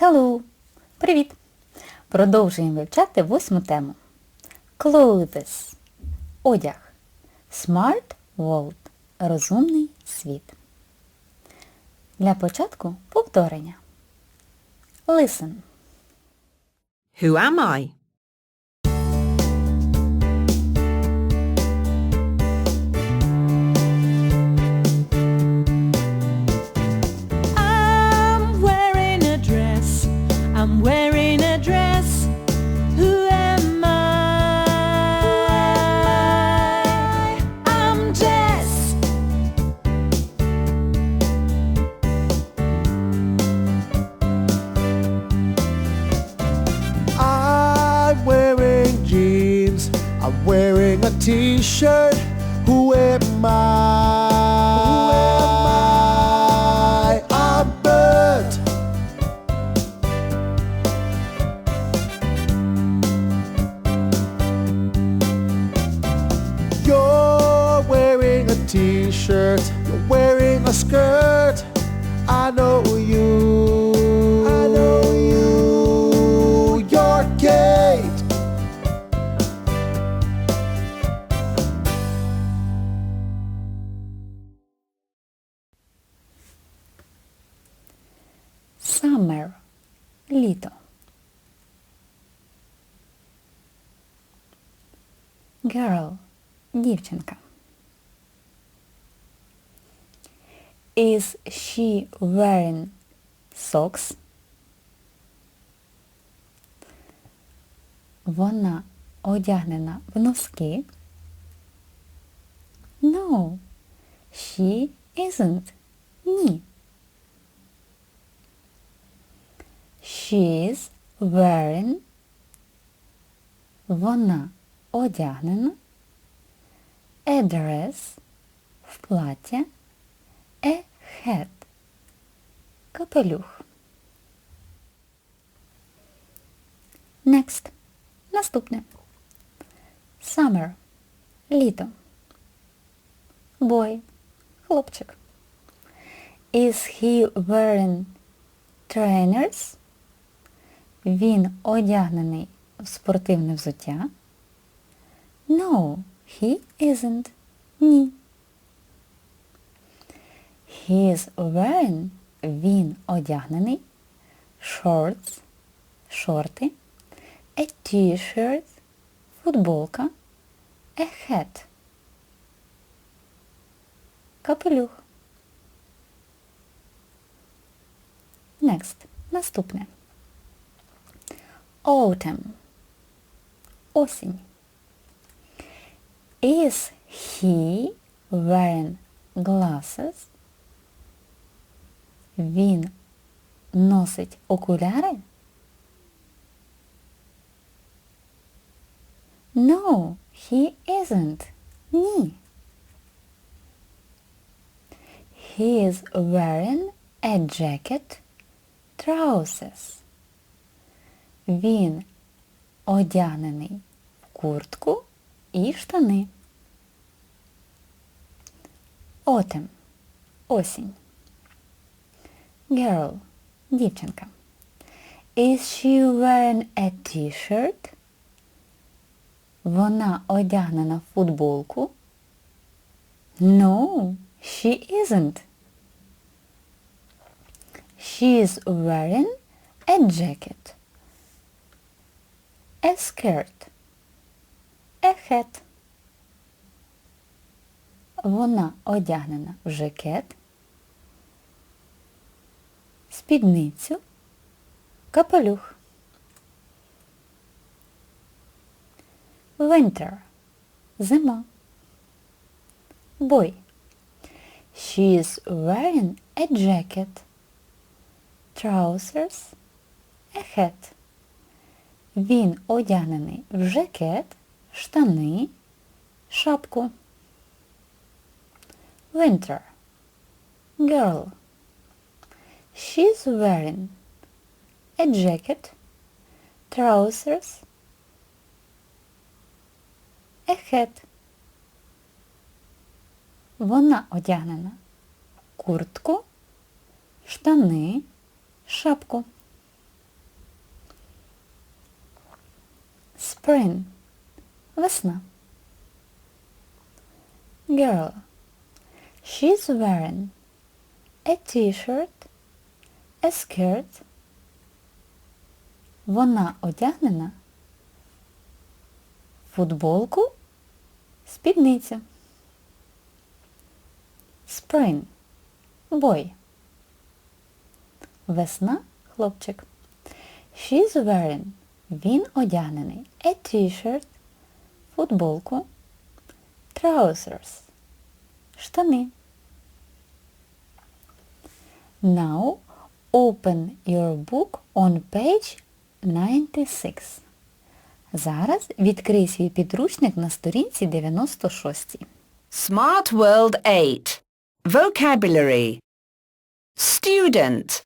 Hello! Привіт! Продовжуємо вивчати восьму тему. Clothes. Одяг. Smart World. Розумний світ. Для початку повторення. Listen. Who am I? Wearing a t-shirt. Who am I? Who am I? I'm Bert. You're wearing a t-shirt. You're wearing a skirt. I know you. Дівчинка. Is she wearing socks? Вона одягнена в носки. No, she isn't. Ні. She's wearing. Вона одягнена. A dress в плаття. A hat. Капелюх. Next. Наступне. Summer. Літо. Boy. Хлопчик. Is he wearing trainers? Він одягнений в спортивне взуття. No, he isn't. Ні. He is wearing. Він одягнений. Shorts. Шорти. A t-shirt. Футболка. A hat. Капелюх. Next. Наступне. Autumn. Осінь. Is he wearing glasses? Він носить окуляри? No, he isn't. Ні. He is wearing a jacket, trousers. Він одягнений в куртку і штани. Autumn. Осінь. Girl. Дівчинка. Is she wearing a t-shirt? Вона одягнена в футболку. No, she isn't. She is wearing a jacket. A skirt. Hat. Вона одягнена в жакет, спідницю, капелюх. Winter. Зима. Boy. She is wearing a jacket, trousers, a hat. Він одягнений в жакет, штани, шапку. Winter. Girl. She's wearing a jacket, trousers, a hat. Вона одягнена в куртку, штани, шапку. Spring. Весна. Girl. She's wearing a t-shirt, a skirt. Вона одягнена футболку, спідницю. Spring. Boy. Весна хлопчик. She's wearing. Він одягнений. A t-shirt. Футболку. Trousers. Штани. Now open your book on page 96. Зараз відкрий свій підручник на сторінці 96. Smart World 8. Vocabulary. Student.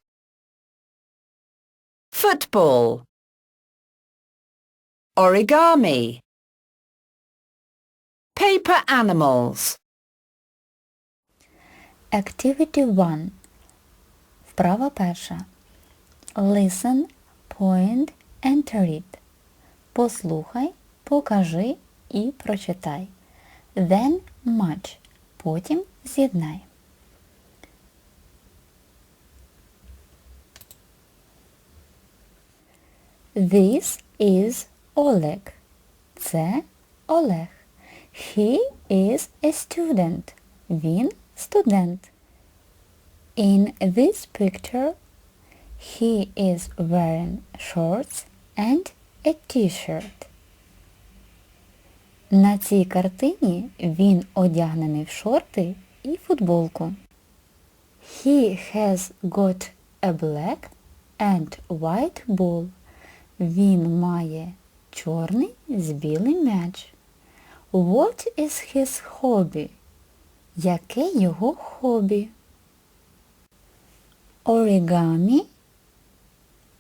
Football. Origami. Paper animals. Activity 1. Вправа перша. Listen, point and read. Послухай, покажи і прочитай. Then match. Потім з'єднай. This is Oleg. Це Олег. He is a student. Він студент. In this picture, he is wearing shorts and a t-shirt. На цій картині він одягнений в шорти і футболку. He has got a black and white ball. Він має чорний з білим м'яч. What is his hobby? Яке його хобі? Origami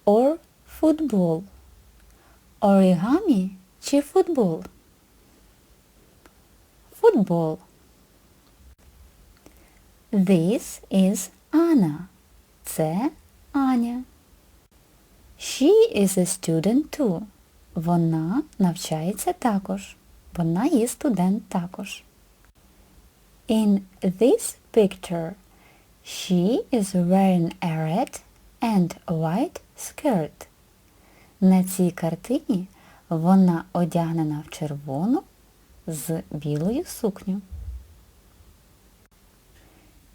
or футбол? Оригамі чи футбол? Футбол. This is Anna. Це Аня. She is a student too. Вона навчається також. Вона є студент також. In this picture, she is wearing a red and white skirt. На цій картині вона одягнена в червону з білою сукню.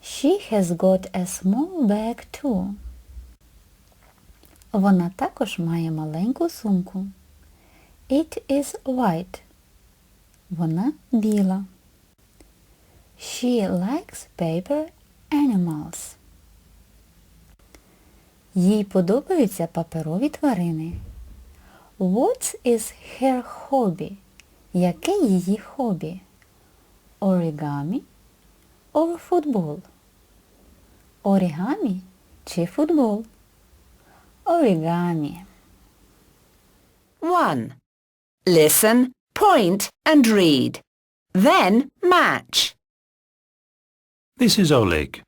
She has got a small bag too. Вона також має маленьку сумку. It is white. Вона біла. She likes paper animals. Їй подобаються паперові тварини. What is her hobby? Яке її хобі? Origami or футбол? Орігамі чи футбол? Орігамі. 1. Listen, point and read. Then match. This is Oleg.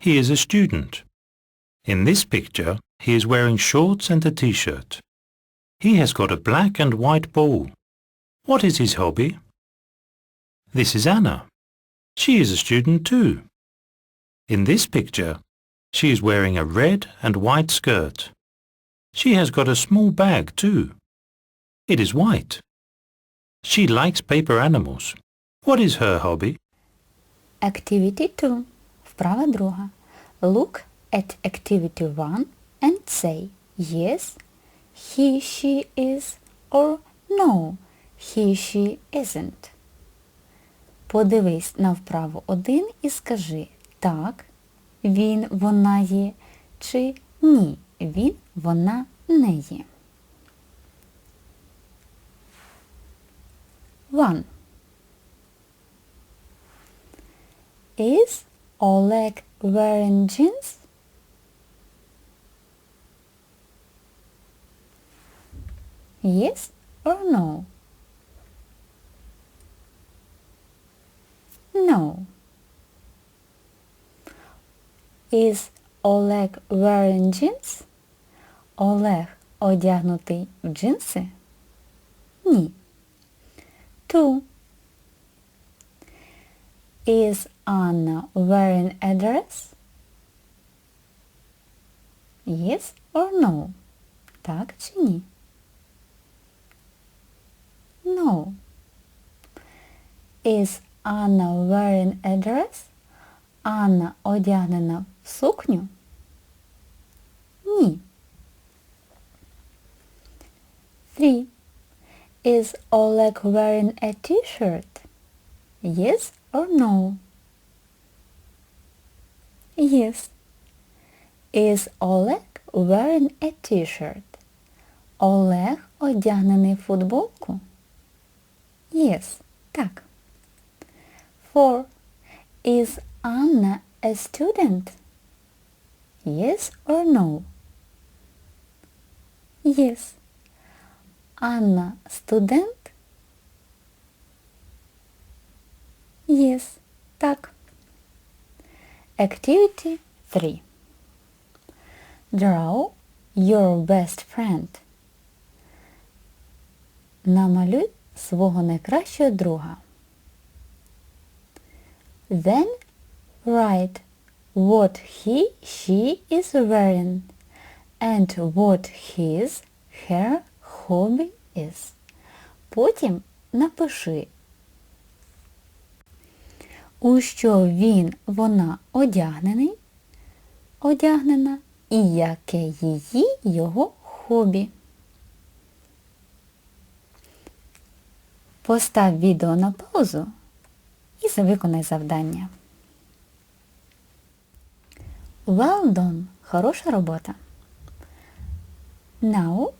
He is a student. In this picture, he is wearing shorts and a t-shirt. He has got a black and white ball. What is his hobby? This is Anna. She is a student too. In this picture, she is wearing a red and white skirt. She has got a small bag too. It is white. She likes paper animals. What is her hobby? Activity 2. Вправа друга. Look at activity 1 and say yes, he, she is or no, he, she isn't. Подивись на вправу 1 і скажи так, він, вона є чи ні, він, вона не є. 1. Is Oleg wearing jeans? Yes or no? No. Is Oleg wearing jeans? Олег одягнутий в джинси? Ні. Two. Is Anna wearing a dress? Yes or no? Так чи ні? No. Is Anna wearing a dress? Анна одягнена в сукню? Ні. 3. Is Oleg wearing a t-shirt? Yes or no? Yes. Is Oleg wearing a t-shirt? Олег одягнений в футболку? Yes. Так. 4. Is Anna a student? Yes or no? Yes. Анна студент? Yes. Так. Activity 3. Draw your best friend. Намалюй свого найкращого друга. Then write what he, she is wearing and what his, her hobby is. Потім напиши, у що він, вона одягнений, одягнена і яке її його хобі. Постав відео на паузу і виконай завдання. Well done. Хороша робота. Now,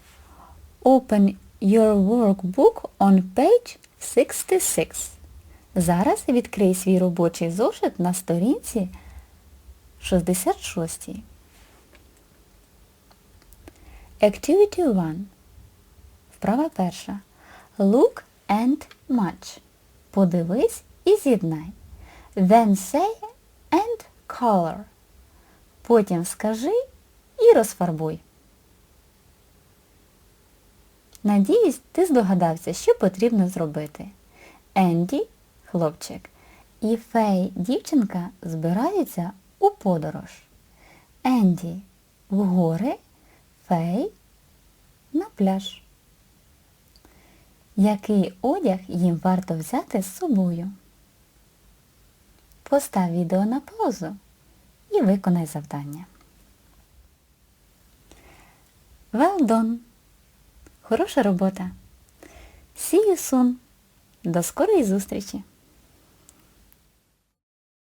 open your workbook on page 66. Зараз відкрий свій робочий зошит на сторінці 66. Activity 1. Вправа перша. Look and match. Подивись і з'єднай. Then say and color. Потім скажи і розфарбуй. Надіюсь, ти здогадався, що потрібно зробити. Енді, хлопчик, і Фей, дівчинка, збираються у подорож. Енді в гори, Фей на пляж. Який одяг їм варто взяти з собою? Постав відео на паузу і виконай завдання. Well done! Хороша робота! See you soon! До скорої зустрічі!